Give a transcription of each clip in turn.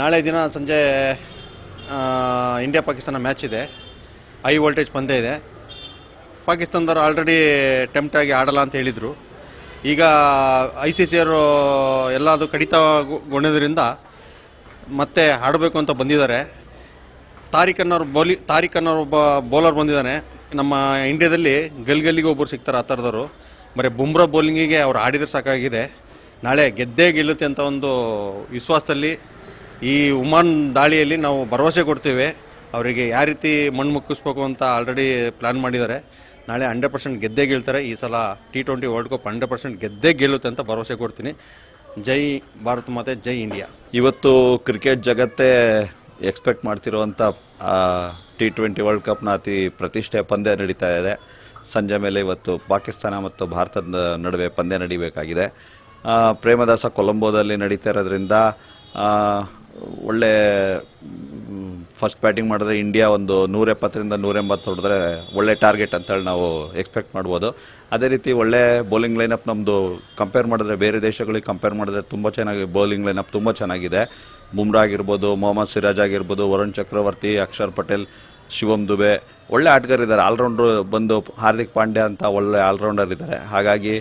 ನಾಳೆ ದಿನ ಸಂಜೆ ಇಂಡಿಯಾ ಪಾಕಿಸ್ತಾನ ಮ್ಯಾಚ್ ಇದೆ. ಹೈ ವೋಲ್ಟೇಜ್ ಪಂದ್ಯ ಇದೆ. ಪಾಕಿಸ್ತಾನದವರು ಆಲ್ರೆಡಿ ಟೆಂಪ್ಟ್ ಆಗಿ ಆಡಲ್ಲ ಅಂತ ಹೇಳಿದರು. ಈಗ ಐ ಸಿ ಸಿ ಅವರು ಎಲ್ಲದು ಕಡಿತಗೊಂಡಿದ್ದರಿಂದ ಮತ್ತೆ ಆಡಬೇಕು ಅಂತ ಬಂದಿದ್ದಾರೆ. ತಾರಿಕ್ ಅನ್ನೋರು ಬೌಲಿ ತಾರಿಕ್ ಅನ್ನೋರು ಒಬ್ಬ ಬೌಲರ್ ಬಂದಿದ್ದಾನೆ. ನಮ್ಮ ಇಂಡಿಯಾದಲ್ಲಿ ಗಲ್ಗಲ್ಲಿಗೆ ಒಬ್ಬರು ಸಿಗ್ತಾರೆ ಆ ಥರದವರು. ಬರೀ ಬುಮ್ರಾ ಬೌಲಿಂಗಿಗೆ ಅವ್ರು ಆಡಿದ್ರೆ ಸಾಕಾಗಿದೆ. ನಾಳೆ ಗೆದ್ದೇ ಗೆಲ್ಲುತ್ತೆ ಅಂತ ಒಂದು ವಿಶ್ವಾಸದಲ್ಲಿ ಈ ಉಮಾನ್ ದಾಳಿಯಲ್ಲಿ ನಾವು ಭರವಸೆ ಕೊಡ್ತೇವೆ. ಅವರಿಗೆ ಯಾವ ರೀತಿ ಮಣ್ಣು ಮುಕ್ಕಿಸ್ಬೇಕು ಅಂತ ಆಲ್ರೆಡಿ ಪ್ಲ್ಯಾನ್ ಮಾಡಿದ್ದಾರೆ. ನಾಳೆ ಹಂಡ್ರೆಡ್ ಪರ್ಸೆಂಟ್ ಗೆದ್ದೇ ಗೆಲ್ತಾರೆ. ಈ ಸಲ T twenty world cup hundred percent ಗೆದ್ದೇ ಗೆಲ್ಲುತ್ತೆ ಅಂತ ಭರವಸೆ ಕೊಡ್ತೀನಿ. ಜೈ ಭಾರತ್ ಮಾತೆ, ಜೈ ಇಂಡಿಯಾ. ಇವತ್ತು ಕ್ರಿಕೆಟ್ ಜಗತ್ತೇ ಎಕ್ಸ್ಪೆಕ್ಟ್ ಮಾಡ್ತಿರುವಂಥ ಟಿ ಟ್ವೆಂಟಿ ವರ್ಲ್ಡ್ ಕಪ್ನ ಅತಿ ಪ್ರತಿಷ್ಠೆ ಪಂದ್ಯ ನಡೀತಾ ಇದೆ. ಸಂಜೆ ಮೇಲೆ ಇವತ್ತು ಪಾಕಿಸ್ತಾನ ಮತ್ತು ಭಾರತದ ನಡುವೆ ಪಂದ್ಯ ನಡೀಬೇಕಾಗಿದೆ. ಪ್ರೇಮದಾಸ ಕೊಲಂಬೋದಲ್ಲಿ ನಡೀತಾ ಇರೋದ್ರಿಂದ ಒಳ್ಳೆ, ಫಸ್ಟ್ ಬ್ಯಾಟಿಂಗ್ ಮಾಡಿದ್ರೆ ಇಂಡಿಯಾ ಒಂದು ನೂರ ಎಪ್ಪತ್ತರಿಂದ ನೂರ ಎಂಬತ್ತು ಹೊಡೆದ್ರೆ ಒಳ್ಳೆ ಟಾರ್ಗೆಟ್ ಅಂತೇಳಿ ನಾವು ಎಕ್ಸ್ಪೆಕ್ಟ್ ಮಾಡ್ಬೋದು. ಅದೇ ರೀತಿ ಒಳ್ಳೆ ಬೌಲಿಂಗ್ ಲೈನಪ್ ನಮ್ಮದು ಕಂಪೇರ್ ಮಾಡಿದ್ರೆ ಬೇರೆ ದೇಶಗಳಿಗೆ ಕಂಪೇರ್ ಮಾಡಿದ್ರೆ ತುಂಬ ಚೆನ್ನಾಗಿ ಬೌಲಿಂಗ್ ಲೈನಪ್ ತುಂಬ ಚೆನ್ನಾಗಿದೆ. ಬುಮ್ರಾ ಆಗಿರ್ಬೋದು, ಮೊಹಮ್ಮದ್ ಸಿರಾಜ್ ಆಗಿರ್ಬೋದು, ವರುಣ್ ಚಕ್ರವರ್ತಿ, ಅಕ್ಷರ್ ಪಟೇಲ್, ಶಿವಮ್ ದುಬೆ, ಒಳ್ಳೆ ಆಟಗಾರಿದ್ದಾರೆ ಆಲ್ರೌಂಡ್ರು ಬಂದು ಹಾರ್ದಿಕ್ ಪಾಂಡ್ಯ ಅಂತ ಒಳ್ಳೆ ಆಲ್ರೌಂಡರ್ ಇದ್ದಾರೆ. ಹಾಗಾಗಿ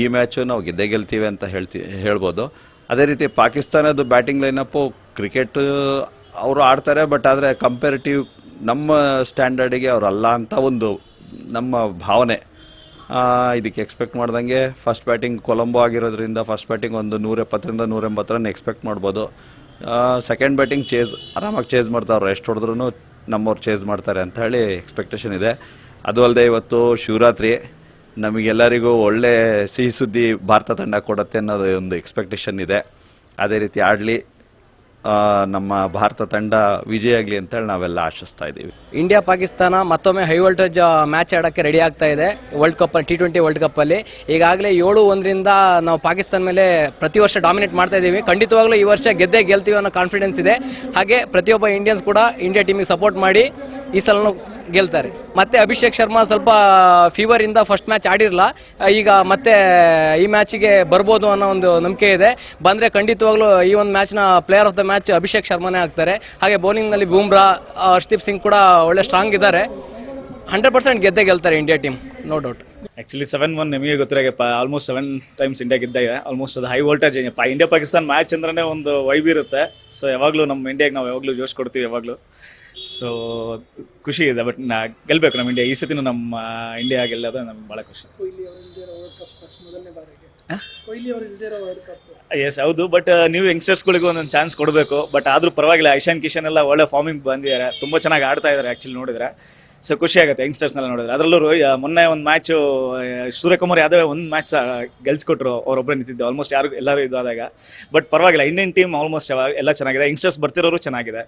ಈ ಮ್ಯಾಚು ನಾವು ಗೆದ್ದೇ ಗೆಲ್ತೀವಿ ಅಂತ ಹೇಳ್ತಿ, ಹೇಳ್ಬೋದು. ಅದೇ ರೀತಿ ಪಾಕಿಸ್ತಾನದ ಬ್ಯಾಟಿಂಗ್ ಲೈನಪ್ಪು ಕ್ರಿಕೆಟ್ ಅವರು ಆಡ್ತಾರೆ ಬಟ್ ಆದರೆ ಕಂಪೇರಿಟಿವ್ ನಮ್ಮ ಸ್ಟ್ಯಾಂಡರ್ಡಿಗೆ ಅವರಲ್ಲ ಅಂತ ಒಂದು ನಮ್ಮ ಭಾವನೆ. ಇದಕ್ಕೆ ಎಕ್ಸ್ಪೆಕ್ಟ್ ಮಾಡ್ದಂಗೆ ಫಸ್ಟ್ ಬ್ಯಾಟಿಂಗ್ ಕೊಲಂಬೋ ಆಗಿರೋದ್ರಿಂದ ಫಸ್ಟ್ ಬ್ಯಾಟಿಂಗ್ ಒಂದು ನೂರ ಎಪ್ಪತ್ತರಿಂದ ನೂರ ಎಂಬತ್ತರನ್ನ ಎಕ್ಸ್ಪೆಕ್ಟ್ ಮಾಡ್ಬೋದು ಸೆಕೆಂಡ್ ಬ್ಯಾಟಿಂಗ್ ಚೇಸ್ ಆರಾಮಾಗಿ ಚೇಸ್ ಮಾಡ್ತಾವ್ರು ಎಷ್ಟು ಹೊಡೆದ್ರೂ ನಮ್ಮವ್ರು ಚೇಸ್ ಮಾಡ್ತಾರೆ ಅಂತ ಹೇಳಿ ಎಕ್ಸ್ಪೆಕ್ಟೇಷನ್ ಇದೆ. ಅದು ಅಲ್ಲದೆ ಇವತ್ತು ಶಿವರಾತ್ರಿ, ನಮಗೆಲ್ಲರಿಗೂ ಒಳ್ಳೆ ಸಿಹಿ ಸುದ್ದಿ ಭಾರತ ತಂಡ ಕೊಡುತ್ತೆ ಅನ್ನೋದು ಒಂದು ಎಕ್ಸ್ಪೆಕ್ಟೇಷನ್ ಇದೆ. ಅದೇ ರೀತಿ ಆಡಲಿ ನಮ್ಮ ಭಾರತ ತಂಡ ವಿಜಯ ಆಗಲಿ ಅಂತೇಳಿ ನಾವೆಲ್ಲ ಆಶಿಸ್ತಾ ಇದ್ದೀವಿ. ಇಂಡಿಯಾ, ಪಾಕಿಸ್ತಾನ ಮತ್ತೊಮ್ಮೆ ಹೈ ವೋಲ್ಟೇಜ್ ಮ್ಯಾಚ್ ಆಡೋಕ್ಕೆ ರೆಡಿ ಆಗ್ತಾ ಇದೆ world cup T twenty world ಕಪ್ಪಲ್ಲಿ ಈಗಾಗಲೇ ಏಳು ಒಂದರಿಂದ ನಾವು ಪಾಕಿಸ್ತಾನ ಮೇಲೆ ಪ್ರತಿ ವರ್ಷ ಡಾಮಿನೇಟ್ ಮಾಡ್ತಾ ಇದ್ದೀವಿ. ಖಂಡಿತವಾಗ್ಲೂ ಈ ವರ್ಷ ಗೆದ್ದೇ ಗೆಲ್ತೀವಿ ಅನ್ನೋ ಕಾನ್ಫಿಡೆನ್ಸ್ ಇದೆ. ಹಾಗೆ ಪ್ರತಿಯೊಬ್ಬ ಇಂಡಿಯನ್ಸ್ ಕೂಡ ಇಂಡಿಯಾ ಟೀಮಿಗೆ ಸಪೋರ್ಟ್ ಮಾಡಿ ಈ ಸಲನೂ ಗೆಲ್ತಾರೆ. ಮತ್ತೆ ಅಭಿಷೇಕ್ ಶರ್ಮಾ ಸ್ವಲ್ಪ ಫೀವರ್ ಇಂದ ಫಸ್ಟ್ ಮ್ಯಾಚ್ ಆಡಿರಲ್ಲ ಈಗ ಮತ್ತೆ ಈ ಮ್ಯಾಚಿಗೆ ಬರ್ಬೋದು ಅನ್ನೋ ಒಂದು ನಂಬಿಕೆ ಇದೆ. ಬಂದರೆ ಖಂಡಿತವಾಗ್ಲೂ ಈ ಒಂದು ಮ್ಯಾಚ್ನ player of the match Abhishek ಶರ್ಮಾನೇ ಆಗ್ತಾರೆ. ಹಾಗೆ ಬೌಲಿಂಗ್ನಲ್ಲಿ ಬೂಮ್ರಾ ಆ, ಹರ್ಷದೀಪ್ ಸಿಂಗ್ ಕೂಡ ಒಳ್ಳೆ ಸ್ಟ್ರಾಂಗ್ ಇದ್ದಾರೆ. ಹಂಡ್ರೆಡ್ ಪರ್ಸೆಂಟ್ ಗೆದ್ದೇ ಗೆಲ್ತಾರೆ India team no doubt actually seven one ನಿಮಗೆ ಗೊತ್ತಿರಾಗಪ್ಪ ಆಲ್ಮೋಸ್ಟ್ ಸೆವೆನ್ ಟೈಮ್ಸ್ ಇಂಡಿಯಾ ಗೆದ್ದಾಗ ಆಲ್ಮೋಸ್ಟ್ ಅದು high voltage India Pakistan match ಅಂದ್ರೆ ಒಂದು ವೈಬ್ ಇರುತ್ತೆ. ಸೊ ಯಾವಾಗಲೂ ನಮ್ಮ ಇಂಡಿಯಾಗೆ ನಾವು ಯಾವಾಗಲೂ ಜೋಶ್ ಕೊಡ್ತೀವಿ ಯಾವಾಗಲೂ. ಸೊ ಖುಷಿ ಇದೆ ಬಟ್ ನಾ ಗೆಲ್ಬೇಕು ನಮ್ಮ ಇಂಡಿಯಾ ಈ ಸತಿನೂ ನಮ್ಮ ಇಂಡಿಯಾ ಗೆಲ್ಲೋದು ನಮ್ಗೆ ಭಾಳ ಖುಷಿ. ಎಸ್ ಹೌದು ಬಟ್ ನೀವು ಯಂಗ್ಸ್ಟರ್ಸ್ಗಳಿಗೂ ಒಂದೊಂದು ಚಾನ್ಸ್ ಕೊಡಬೇಕು. ಬಟ್ ಆದರೂ ಪರವಾಗಿಲ್ಲ ಐಶಾನ್ ಕಿಶನ್ ಎಲ್ಲ ಒಳ್ಳೆ ಫಾರ್ಮಿಂಗ್ ಬಂದಿದ್ದಾರೆ. ತುಂಬ ಚೆನ್ನಾಗಿ ಆಡ್ತಾ ಇದ್ದಾರೆ ಆ್ಯಕ್ಚುಲಿ ನೋಡಿದ್ರೆ. ಸೊ ಖುಷಿ ಆಗುತ್ತೆ ಯಂಗ್ಸ್ಟರ್ಸ್ನೆಲ್ಲ ನೋಡಿದ್ರೆ. ಅದರಲ್ಲೂ ಮೊನ್ನೆ ಒಂದು ಮ್ಯಾಚು ಸೂರ್ಯಕುಮಾರ್ ಯಾದವ್ ಒಂದು ಮ್ಯಾಚ್ ಗೆಲ್ಸ್ಕೊಟ್ರು ಅವರೊಬ್ಬರೇ ನಿಂತಿದ್ದು. ಆಲ್ಮೋಸ್ಟ್ ಯಾರು, ಎಲ್ಲರೂ ಇದು ಆದಾಗ. ಬಟ್ ಪರವಾಗಿಲ್ಲ ಇಂಡಿಯನ್ ಟೀಮ್ ಆಲ್ಮೋಸ್ಟ್ ಎಲ್ಲ ಚೆನ್ನಾಗಿದೆ. ಯಂಗ್ಸ್ಟರ್ಸ್ ಬರ್ತಿರೋರು ಚೆನ್ನಾಗಿದೆ.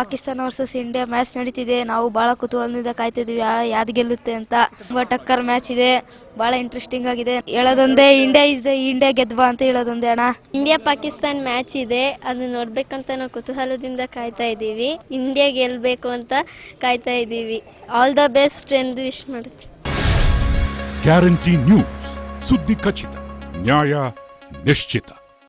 ಪಾಕಿಸ್ತಾನ ವರ್ಸಸ್ ಇಂಡಿಯಾ ಮ್ಯಾಚ್ ನಡೀತಿದೆ. ನಾವು ಬಹಳ ಕುತೂಹಲದಿಂದ ಕಾಯ್ತಿದ್ವಿ. ಯಾವ್ದು ಗೆಲ್ಲುತ್ತೆ ಅಂತ. ತುಂಬಾ ಟಕ್ಕರ್ ಮ್ಯಾಚ್ ಇದೆ. ಬಹಳ ಇಂಟ್ರೆಸ್ಟಿಂಗ್ ಆಗಿದೆ. ಹೇಳೋದೊಂದೇ ಇಂಡಿಯಾ ಇಸ್ ಇಂಡಿಯಾ ಗೆದ್ವಾ ಅಂತ ಹೇಳೋದೊಂದೇ ಅಣ್ಣ. ಇಂಡಿಯಾ ಪಾಕಿಸ್ತಾನ್ ಮ್ಯಾಚ್ ಇದೆ. ಅದನ್ನ ನೋಡ್ಬೇಕಂತ ನಾವು ಕುತೂಹಲದಿಂದ ಕಾಯ್ತಾ ಇದ್ದೀವಿ. ಇಂಡಿಯಾ ಗೆಲ್ಲಬೇಕು ಅಂತ ಕಾಯ್ತಾ ಇದ್ದೀವಿ. ಆಲ್ ದ ಬೆಸ್ಟ್ ಎಂದು ವಿಶ್ ಮಾಡುತ್ತೆ. ಗ್ಯಾರಂಟಿ ನ್ಯೂಸ್ ಸುದ್ದಿ ಖಚಿತ ನ್ಯಾಯ ನಿಶ್ಚಿತ.